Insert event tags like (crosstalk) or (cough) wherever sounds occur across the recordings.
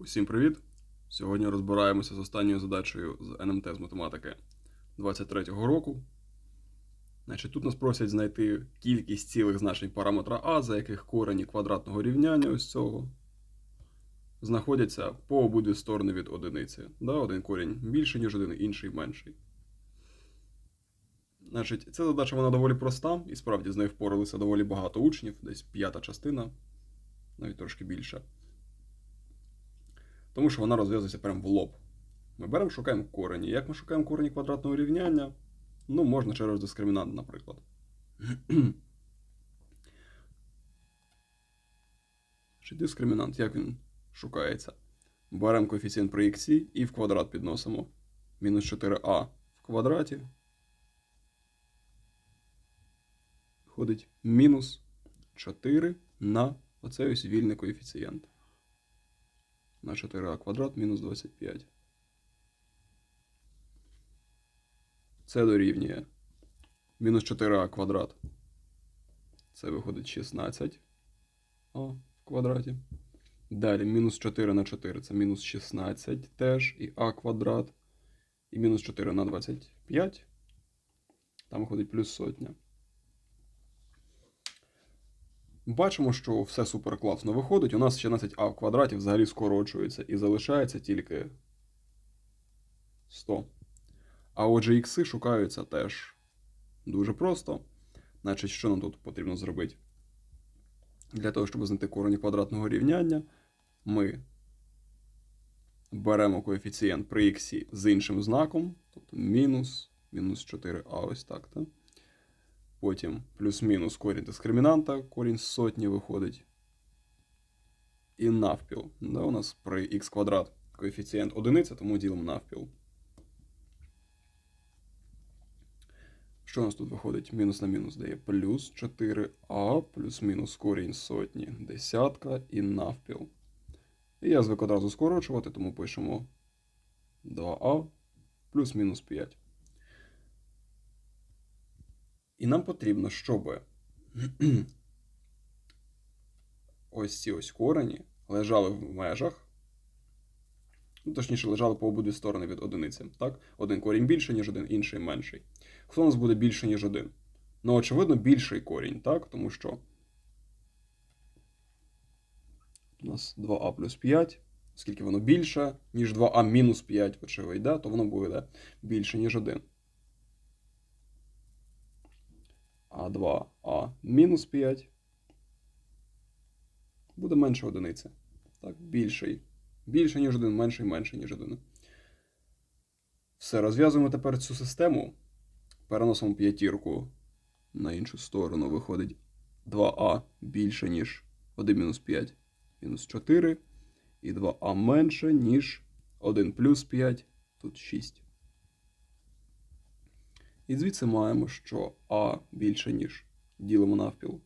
Усім привіт! Сьогодні розбираємося з останньою задачею з НМТ з математики 23-го року. Значить, тут нас просять знайти кількість цілих значень параметра А, за яких корені квадратного рівняння ось цього знаходяться по обидві сторони від одиниці. Да, один корінь більший, ніж один, інший менший. Значить, ця задача вона доволі проста, і справді з нею впоралися доволі багато учнів, десь п'ята частина, навіть трошки більше. Тому що вона розв'язується прямо в лоб. Ми беремо, шукаємо корені. Як ми шукаємо корені квадратного рівняння? Ну, можна через дискримінант, наприклад. (clears throat) Чи дискримінант, як він шукається? Беремо коефіцієнт х і в квадрат підносимо. Мінус 4а в квадраті. Виходить мінус 4 на оцей ось вільний коефіцієнт на 4а квадрат мінус 25. Це дорівнює мінус 4а квадрат. Це виходить 16 а в квадраті. Далі мінус 4 на 4 це мінус 16 теж і а квадрат. І мінус 4 на 25. Там виходить плюс сотня. Бачимо, що все супер класно виходить. У нас 16а в квадраті взагалі скорочується і залишається тільки 100. А отже, ікси шукаються теж дуже просто. Значить, що нам тут потрібно зробити? Для того, щоб знайти корені квадратного рівняння, ми беремо коефіцієнт при х з іншим знаком, тобто мінус, мінус 4а, ось так. так? Потім плюс-мінус корінь дискримінанта, корінь сотні виходить. І навпіл. Да, у нас при х квадрат коефіцієнт одиниця, тому ділимо навпіл. Що у нас тут виходить? Мінус на мінус дає плюс 4а, плюс-мінус корінь сотні, десятка і навпіл. І я звик одразу скорочувати, тому пишемо 2а плюс-мінус 5. І нам потрібно, щоб (clears throat) ось ці ось корені лежали в межах. Ну, точніше, лежали по обидві сторони від одиниці. Так? Один корінь більший, ніж один, інший менший. Хто у нас буде більше, ніж один? Ну, очевидно, більший корінь, так? Тому що у нас 2а плюс 5. Оскільки воно більше, ніж 2а мінус 5, очевидно, то воно буде більше, ніж 1. А2а мінус 5 буде менше одиниці. Так, більший. Більше, ніж 1, менший, менше, ніж 1. Все, розв'язуємо тепер цю систему. Переносимо п'ятірку на іншу сторону. Виходить 2а більше, ніж 1 мінус 5 мінус 4. І 2а менше, ніж 1 плюс 5, тут 6. І звідси маємо, що А більше, ніж ділимо навпіл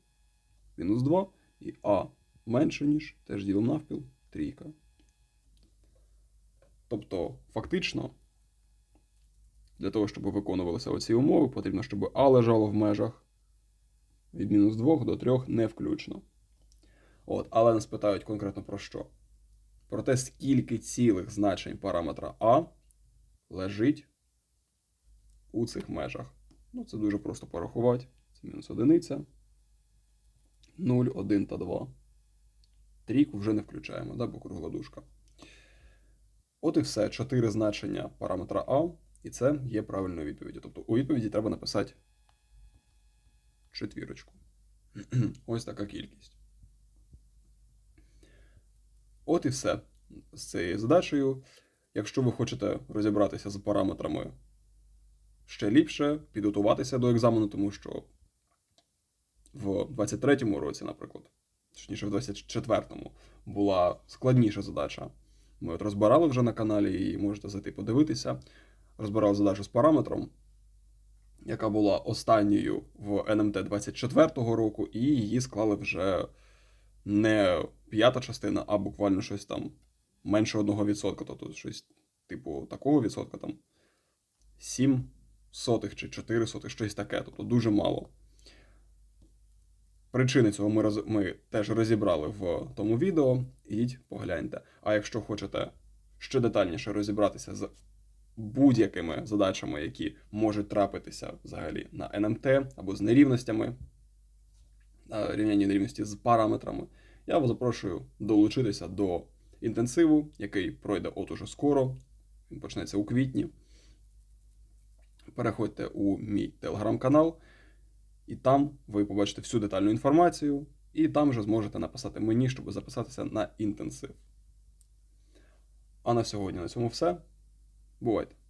мінус 2, і А менше, ніж теж ділимо навпіл трійка. Тобто, фактично, для того, щоб виконувалися оці умови, потрібно, щоб А лежало в межах від мінус 2 до 3 не включно. От, Але нас питають конкретно про що? Про те, скільки цілих значень параметра А лежить у цих межах. Ну, це дуже просто порахувати. Це мінус одиниця. 0, 1 та 2. Трійку вже не включаємо, да, бо кругла дужка. От і все. Чотири значення параметра А, і це є правильною відповіддю. Тобто у відповіді треба написати четвірочку. (clears throat) Ось така кількість. От і все з цією задачею. Якщо ви хочете розібратися з параметрами ще ліпше підготуватися до екзамену, тому що в 23-му році, наприклад, точніше, в 24-му була складніша задача. Ми от розбирали вже на каналі, і можете зайти подивитися. Розбирали задачу з параметром, яка була останньою в НМТ 24-го року, і її склали вже не п'ята частина, а буквально щось там менше 1%, тобто щось типу такого відсотка там 7 сотих чи 4 сотих, щось таке, тобто дуже мало. Причини цього ми, роз... ми теж розібрали в тому відео. Ідіть, погляньте. А якщо хочете ще детальніше розібратися з будь-якими задачами, які можуть трапитися взагалі на НМТ або з нерівностями, рівняння нерівності з параметрами, я вас запрошую долучитися до інтенсиву, який пройде от уже скоро. Він почнеться у квітні. Переходьте у мій телеграм-канал, і там ви побачите всю детальну інформацію, і там вже зможете написати мені, щоб записатися на інтенсив. А на сьогодні на цьому все. Бувайте!